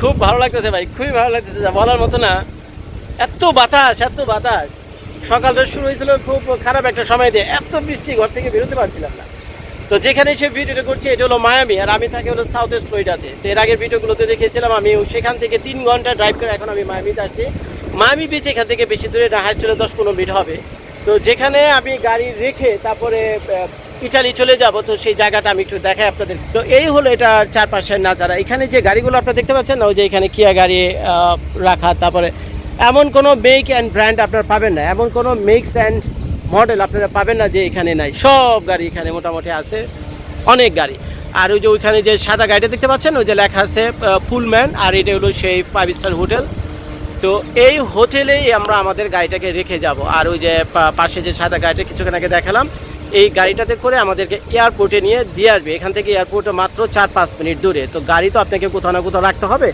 খুব ভালো লাগতেছে ভাই, খুবই ভালো লাগতেছে বলার মতো না। এত বাতাস এত বাতাস। সকালটা শুরু হয়েছিল খুব খারাপ একটা সময় দিয়ে, এত বৃষ্টি ঘর থেকে বেরোতে পারছিলাম না। তো যেখানে এসে ভিডিওটা করছি, এটা হলো মায়ামি, আর আমি থাকি হলো সাউথ ওয়েস্ট ফ্লোরিডাতে তো এর আগের ভিডিওগুলোতে দেখিয়েছিলাম, আমি সেখান থেকে তিন ঘণ্টা ড্রাইভ করে এখন আমি মায়ামিতে আসছি। মায়ামি বিচ এখান থেকে বেশি দূরে না হাইস্ট হলে দশ পনেরো মিনিট হবে। তো যেখানে আমি গাড়ি রেখে তারপরে ইটালি চলে যাব, তো সেই জায়গাটা আমি একটু দেখাই আপনাদের। তো এই হলো এটা চারপাশের নাজারা। এখানে যে গাড়িগুলো আপনারা দেখতে পাচ্ছেন না ওই যে এখানে কিয়া গাড়ি রাখা, তারপরে এমন কোনো মেক অ্যান্ড ব্র্যান্ড আপনারা পাবেন না। এমন কোনো মেক্স অ্যান্ড মডেল আপনারা পাবেন না যে এখানে নাই। সব গাড়ি এখানে মোটামুটি আছে, অনেক গাড়ি। আর ওই যে ওইখানে যে সাদা গাড়িটা দেখতে পাচ্ছেন, ওই যে লেখা আছে ফুলম্যান আর এটা হলো সেই ফাইভ স্টার হোটেল তো এই হোটেলেই আমরা আমাদের গাড়িটাকে রেখে যাব। আর ওই যে পাশে যে সাদা গাড়িটা কিছুক্ষণ আগে দেখালাম এই গাড়িটাতে করে আমাদেরকে এয়ারপোর্টে নিয়ে দিয়ে আসবে। এখান থেকে এয়ারপোর্টে মাত্র চার পাঁচ মিনিট দূরে। তো গাড়ি তো আপনাকে কোথাও না কোথাও রাখতে হবে।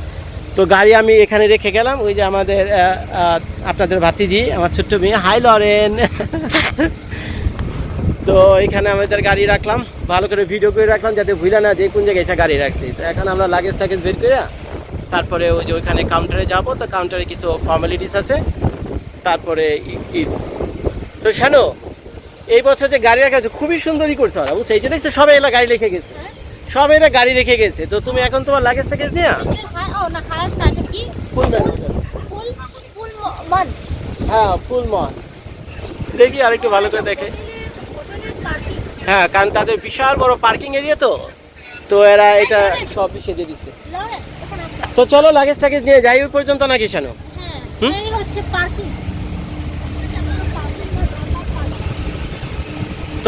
তো গাড়ি আমি এখানে রেখে গেলাম। ওই যে আমাদের আপনাদের ভাতিজি, আমার ছোট্ট মেয়ে। Hi, Lauren. তো এখানে আমাদের গাড়ি রাখলাম। ভালো করে ভিডিও করে রাখলাম যাতে ভুলে না যে কোন জায়গায় এসে গাড়ি রাখছি। তো এখন আমরা লাগেজ টাগেজ বের করে তারপরে ওই যে ওইখানে কাউন্টারে যাব। তো কাউন্টারে কিছু ফর্মালিটিস আছে। তারপরে তো শোনো এই বছর যে গাড়ি রাখা আছে খুবই সুন্দরই করছে ওরা বুঝছ? এই যে দেখছ সবাই এলা গাড়ি রেখে গেছে। সবাই এরা গাড়ি রেখে গেছে। তো তুমি এখন তোমার লাগেজ টাগেজ নিয়ে? ও না খারাপ তাটা কি ফুল ফুল ফুল মন হ্যাঁ ফুল মন। দেখি আরেকটু ভালো করে দেখে। হ্যাঁ কারণ তাদের বিশাল বড় পার্কিং এরিয়া তো। তো এরা এটা সব বিষয়ে দিয়ে দিচ্ছে। তো চলো লাগেজ টাগেজ নিয়ে যাই ওই পর্যন্ত নাকি শানো? হ্যাঁ হুম? হচ্ছে পার্কিং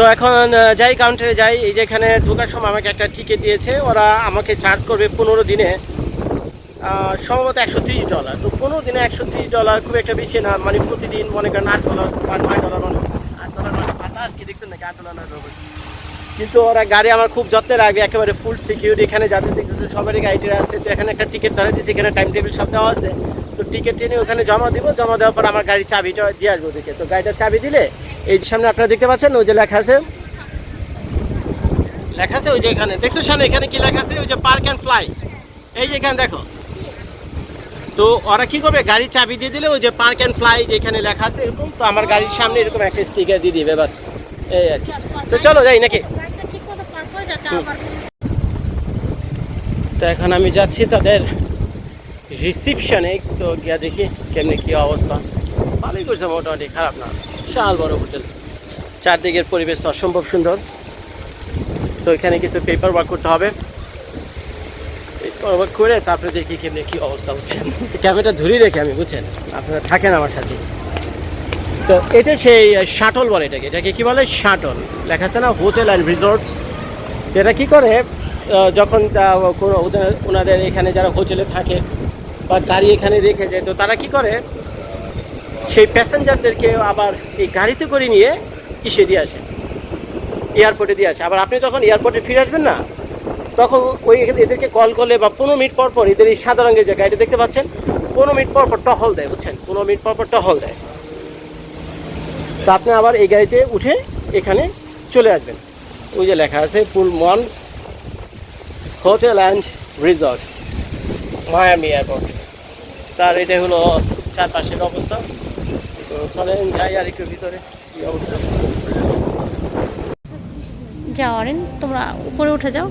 তো এখন যাই কাউন্টারে যাই, এই যে এখানে ঢোকার সময় আমাকে একটা টিকিট দিয়েছে। ওরা আমাকে চার্জ করবে পনেরো দিনে সম্ভবত একশো ত্রিশ ডলার তো পনেরো দিনে একশো ত্রিশ ডলার খুব একটা বেশি না মানে প্রতিদিন মনে করেন আট ডলার বা নয় ডলার মানে আট ডলার মানে বাতাস কি দেখছেন নাকি আট ডলার নয় ডলার কিন্তু ওরা গাড়ি আমার খুব যত্নে রাখবে, একেবারে ফুল সিকিউরিটি এখানে যাদের দেখতেছে সবারই গাড়িটা আছে। তো এখানে একটা টিকিট ধরে দিয়েছে, এখানে টাইম টেবিল সব দেওয়া আছে। তো টিকিট টেনে ওখানে জমা দিব, জমা দেওয়ার পর আমার গাড়ির চাবিটা দিয়ে আসব ওদিকে তো গাড়িটা চাবি দিলে এই সামনে আপনারা দেখতে পাচ্ছেন, ওই যে লেখা আছে। লেখা আছে ওই যে এখানে। দেখছ সামনে এখানে কি লেখা আছে? ওই যে পার্ক অ্যান্ড ফ্লাই এই যে এখানে দেখো। তো ওরা কি করবে? গাড়ির চাবি দিয়ে দিলে ওই যে পার্ক অ্যান্ড ফ্লাই যেখানে লেখা আছে এরকম, তো আমার গাড়ির সামনে এরকম একটা স্টিকার দিয়ে দিবে, বাস। এই আর কি। তো চলো যাই নাকি। তো এখন আমি যাচ্ছি তাদের রিসিপশনে তো গিয়া দেখি কেমনি কি অবস্থা। ভালোই করছে, মোটামুটি খারাপ না। বিশাল বড় হোটেল। চারদিকের পরিবেশ অসম্ভব সুন্দর। তো এখানে কিছু পেপার ওয়ার্ক করতে হবে। পেপার ওয়ার্ক করে তারপরে দেখি কেমনি কি অবস্থা হচ্ছে। ক্যামেরাটা ধরেই রেখে আমি, বুঝছেন? আপনারা থাকেন আমার সাথে। তো এটা সেই শাটল বলে এটাকে। এটাকে কী বলে? শাটল লেখা আছে না? Hotel and resort. এরা কী করে? যখন কোনো ওনাদের এখানে যারা হোটেলে থাকে বা গাড়ি এখানে রেখে যায়, তো তারা কি করে? সেই প্যাসেঞ্জারদেরকে আবার এই গাড়িতে করে নিয়ে কিসে দিয়ে আসে? এয়ারপোর্টে দিয়ে আসে। আবার আপনি যখন এয়ারপোর্টে ফিরে আসবেন না, তখন ওই এদেরকে কল করলে বা পনেরো মিনিট পর পর এদের এই সাদা রঙের যে গাড়িটা দেখতে পাচ্ছেন, পনেরো মিনিট পর পর টহল দেয়, বুঝছেন? পনেরো মিনিট পর পর টহল দেয়। তো আপনি আবার এই গাড়িতে উঠে এখানে চলে আসবেন। ওই যে লেখা আছে full moon hotel and resort, Miami airport. তার এটা হলো চারপাশের অবস্থা। চলেন যাই আর একটু ভিতরে। কি অবস্থা? যাও অরেন তোমরা উপরে উঠে যাও।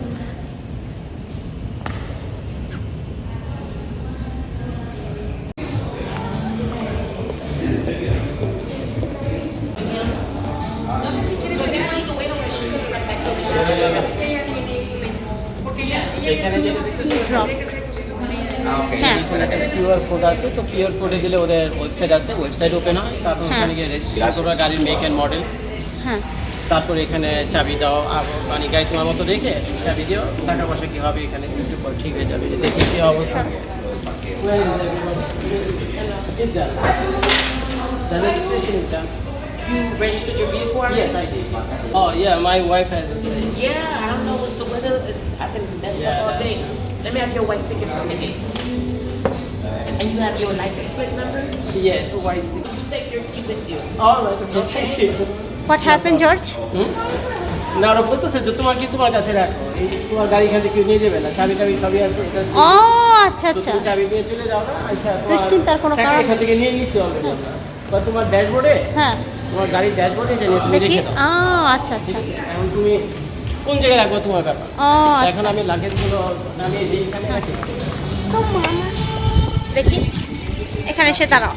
ড্রপ হ্যাঁ এখানে একটা কিউআর কোড আছে তো কিউআর কোডে দিলে ওদের ওয়েবসাইট আছে ওয়েবসাইট ওপেন হয় তারপর হ্যাঁ। ওখানে গিয়ে রেজিস্ট্রেশন করবে গাড়ির মেক অ্যান্ড মডেল হ্যাঁ তারপরে এখানে চাবি দাও মানে গাড়ি তোমার মতো রেখে চাবি দিও টাকা পয়সা কি হবে এখানে একটু পর ঠিক হয়ে যাবে দেখি কি অবস্থা Is done. The registration is done. You registered your vehicle already? Yes, I did. Oh yeah, my wife has the same. Yeah, I don't know what's the weather. It's, I've been messed Yeah, up all that's day. true. Let me have your white ticket for a minute. And you have your license plate number? Yes, YC. You take your key with you. All right, okay, thank you. What happen George hmm? না ওরা বলতেছে যে তোমার কি তোমার কাছে রাখো। এই তোমার গাড়ি এখান থেকে কেউ নিয়ে যাবে না চাবি টাবি সবই আছে এটা ও আচ্ছা আচ্ছা। চাবি দিয়ে চলে যাও না আচ্ছা দুশ্চিন্তার কোনো কারণ- এখান থেকে নিয়ে নিচ্ছি অলরেডি আমরা বা তোমার ড্যাশবোর্ডে হ্যাঁ। তোমার গাড়ির ড্যাশবোর্ডে এটা নিয়ে তুমি রেখে দাও। আচ্ছা আচ্ছা। এখন তুমি কোন জায়গায় রাখব তোমার ব্যাপার? এখন আচ্ছা। আমি লাগেজগুলো নামিয়ে যে এখানে রাখি। দেখি। এখানে এসে দাঁড়াও।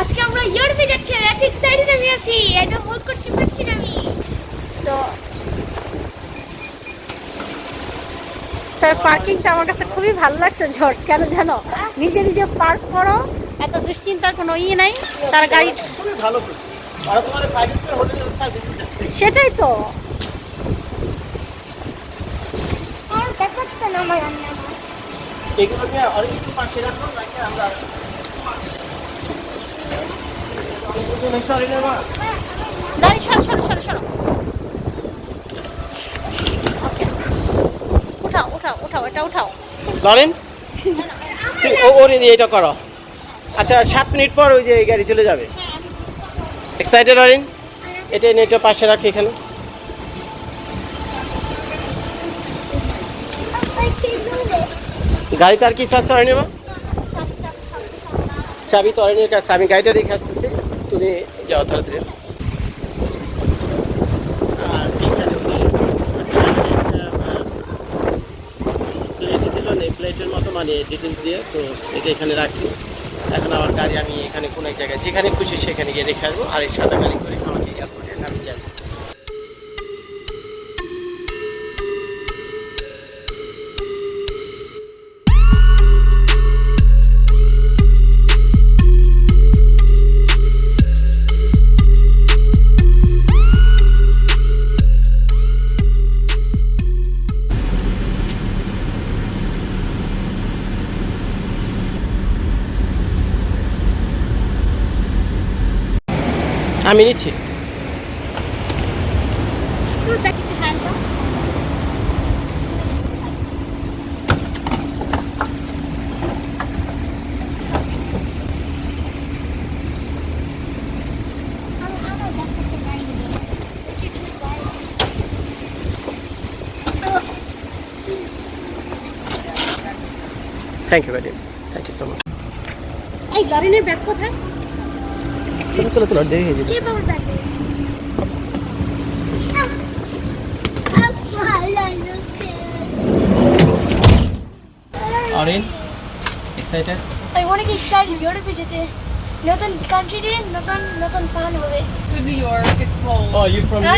আজকে আমরা ইউরোপে যাচ্ছি আমি ঠিক সাইডে নামি আছি। এটা হোল্ড করতে পারছি না আমি। তো তার পার্কিংটা আমার কাছে খুবই ভালো লাগছে জর্জ কেন জানো? নিজে নিজে পার্ক করো এত দুশ্চিন্তার কোনো ইয়ে নাই। তার গাড়ি খুবই ভালো সেটাই তো। আর ব্যাপারটা না আমার রান্না এগুলো নিয়ে অনেক কিছু পাশে রাখো রাখে আমরা সরি না মা গাড়ি সরো সরো সরো সরো। ওকে। উঠাও উঠাও উঠাও এটা উঠাও। লরেন ও- ওরে দিয়ে এটা করো। আচ্ছা সাত মিনিট পর ওই যে এই গাড়ি চলে যাবে। এক্সাইটেড অরেন এটা এনে এটা পাশে রাখি এখানে। গাড়িতে আর কিছু আছে অরেন মা চাবি তো অরেনের কাছে, আমি গাড়িটা রেখে আসতেছি। তুমি যাও তাড়াতাড়ি। প্লেটের মতো মানে ডিটেলস দিয়ে, তো এটা এখানে রাখছি। এখন আমার গাড়ি আমি এখানে কোনো এক জায়গায় যেখানে খুশি সেখানে গিয়ে রেখে আসব আর এই সাদা গাড়ি করে গাড়ি দেবো thank you very thank you so much এই গাড়িনের ব্যাগ কোথায়? চলো চলো চলো দেরি হয়ে যাবে কে বাবার ব্যাগ দেবে অরেন এক্সাইটেড আমি অনেক এক্সাইটেড ইউরোপে যেতে নতুন কান্ট্রিতে নতুন নতুন ফান হবে to New York. It's cold. Oh you from Ah.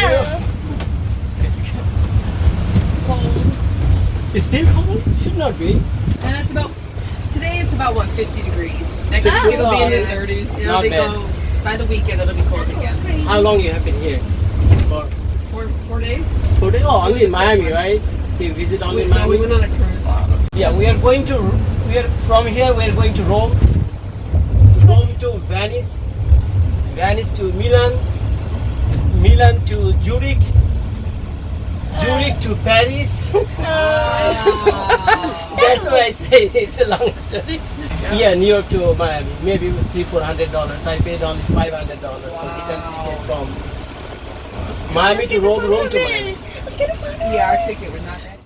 Cold. It's still cold? Should not be. And it's about today. It's about what 50 degrees. Next Ah. week it'll be in the Oh. 30s. Not It'll be bad. go by the weekend. It'll be cold again. How long you have been here? For Four four days. four days? Oh, only in Miami, right? So you visit only We, in no, Miami? we went on a cruise. Yeah, we are going to, we are from here, we are going to Rome. Rome to Venice. Venice to Milan. Milan to Zurich. Zurich to Paris. That's why I say it's a long story. Yeah, New York to Miami, maybe three, four hundred dollars. I paid only five hundred dollars for return ticket from Miami to Rome, Rome to Miami. Yeah, our ticket was not that.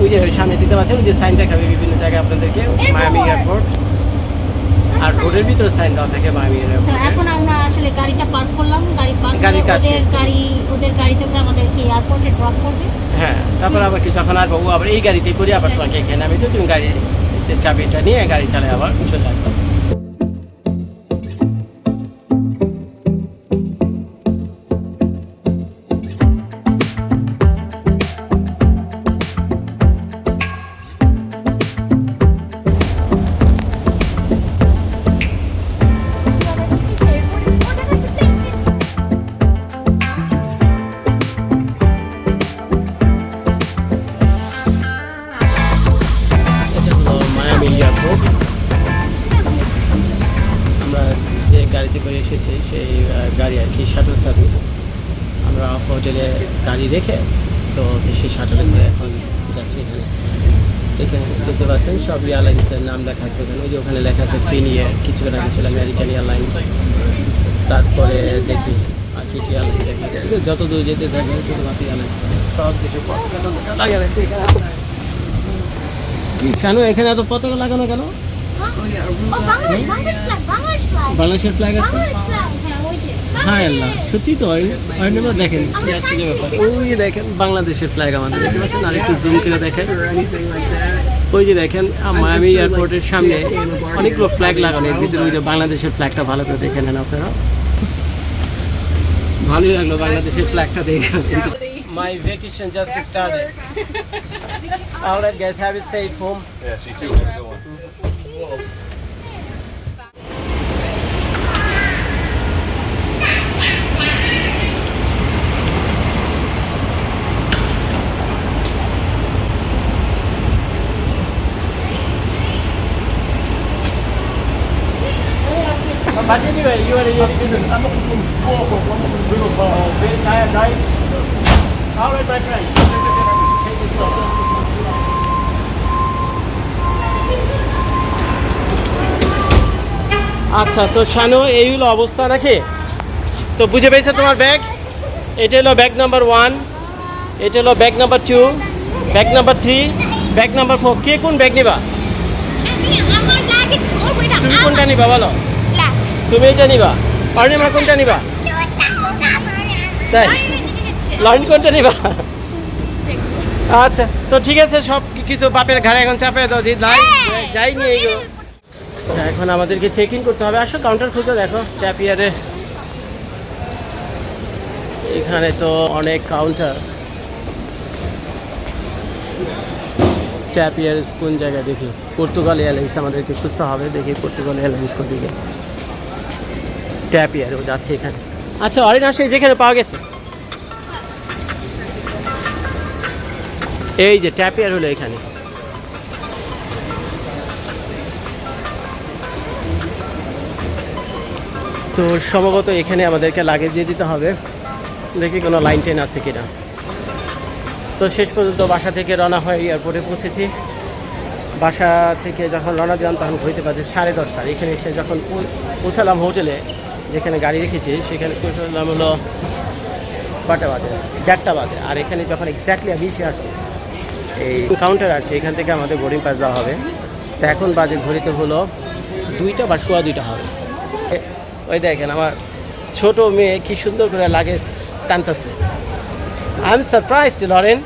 ওই যে সামনে দিতে পারছেন যে sign দেখাবে বিভিন্ন জায়গায় আপনাদেরকে মায়ামি এয়ারপোর্ট আর রোডের ভিতরে সাইন দেওয়া থাকে মায়ামি তো এয়ারপোর্ট এখন আমরা গাড়িটা পার্ক করলাম গাড়ি পার্ক করে ওদের গাড়ি ওদের গাড়িতে করে আমাদেরকে এয়ারপোর্টে ড্রপ করবে। হ্যাঁ তারপর আবার কি যখন আর বাবু আবার এই গাড়িতে করে আবার তোমাকে এখানে আমি তো তুমি গাড়ি চাবিটা নিয়ে গাড়ি চালায় আবার চলে আসব রেখে তো সেই শাটলে করে এখন যাচ্ছি এখানে। এখানে দেখতে পাচ্ছেন সব এয়ারলাইন্সের নাম লেখা আছে এখানে। ওই যে ওখানে লেখা আছে ফিনিয়ার কিছু আগে ছিল আমেরিকান এয়ারলাইন্স তারপরে দেখি আর কি কি এয়ারলাইন্স দেখা। যত দূর যেতে থাকবে শুধুমাত্র এয়ারলাইন্স সব কিছু কেন এখানে এত পতাকা লাগানো কেন? ফ্ল্যাগ বাংলাদেশের ফ্ল্যাগ আছে। হ্যাঁ আল্লাহ সত্যি তো অর্ণবা দেখেন। ওই দেখেন বাংলাদেশের ফ্ল্যাগ আমাদের দেখতে পাচ্ছেন? আর একটু জুম করে দেখেন। ওই যে দেখেন মায়ামি এয়ারপোর্টের সামনে অনেকগুলো ফ্ল্যাগ লাগানো এর ভিতরে ওই যে বাংলাদেশের ফ্ল্যাগটা ভালো করে দেখে নেন আপনারা। ভালোই লাগল বাংলাদেশের ফ্ল্যাগটা দেখে। My vacation just started alright guys have a safe home Yeah, she too. Have a good one. But anyway, you are a Listen, I'm looking from four, but one of them little ball. Very tired, right? All right, my friend. Take this off. আচ্ছা তো শানু এই হলো অবস্থা নাকি তো বুঝে পেয়েছ তোমার ব্যাগ এটা হলো ব্যাগ নাম্বার ওয়ান এটা হলো bag number two bag number three bag number four কে কোন ব্যাগ নিবা তুমি কোনটা নিবা বলো তুমি এটা নিবা। অর্ণিমা কোনটা নিবা। তাই? লরেন কোনটা নিবা? আচ্ছা তো ঠিক আছে সব কিছু বাপের ঘাড়ে এখন চাপে দাও যে নাই যাইনি এইগুলো। আচ্ছা, এখন আমাদেরকে চেক ইন করতে হবে। আসো কাউন্টার খুঁজে দেখো ট্যাপিয়ারে এখানে তো অনেক কাউন্টার ট্যাপিয়ার কোন জায়গায় দেখি? পর্তুগাল এয়ারলাইন্স আমাদেরকে খুঁজতে হবে। দেখি পর্তুগাল এয়ারলাইন্স কোথেকে ট্যাপিয়ার ও যাচ্ছে এখানে। আচ্ছা অরিন আসে যেখানে পাওয়া গেছে। এই যে ট্যাপিয়ার হলো এখানে। তো সম্ভবত এখানে আমাদেরকে লাগেজ দিয়ে দিতে হবে। দেখি কোনো লাইন টেন আছে কিনা। তো শেষ পর্যন্ত বাসা থেকে রওনা হয়ে এয়ারপোর্টে পৌঁছেছি। বাসা থেকে যখন রওনা দিলাম, তখন হইতে পারছে সাড়ে দশটা। এখানে এসে যখন পৌঁছালাম হোটেলে যেখানে গাড়ি রেখেছি, সেখানে নাম হলো কটা বাজে, দেড়টা বাজে। আর এখানে যখন এক্স্যাক্টলি আমি এসে আসছি, এই কাউন্টার আছে, এখান থেকে আমাদের বোর্ডিং পাস দেওয়া হবে। তো এখন বাজে ঘড়িতে হলো দুইটা বা সোয়া দুইটা হবে। ওই দেখেন আমার ছোট মেয়ে কি সুন্দর করে লাগেজ টানতেছে। I am surprised Lauren.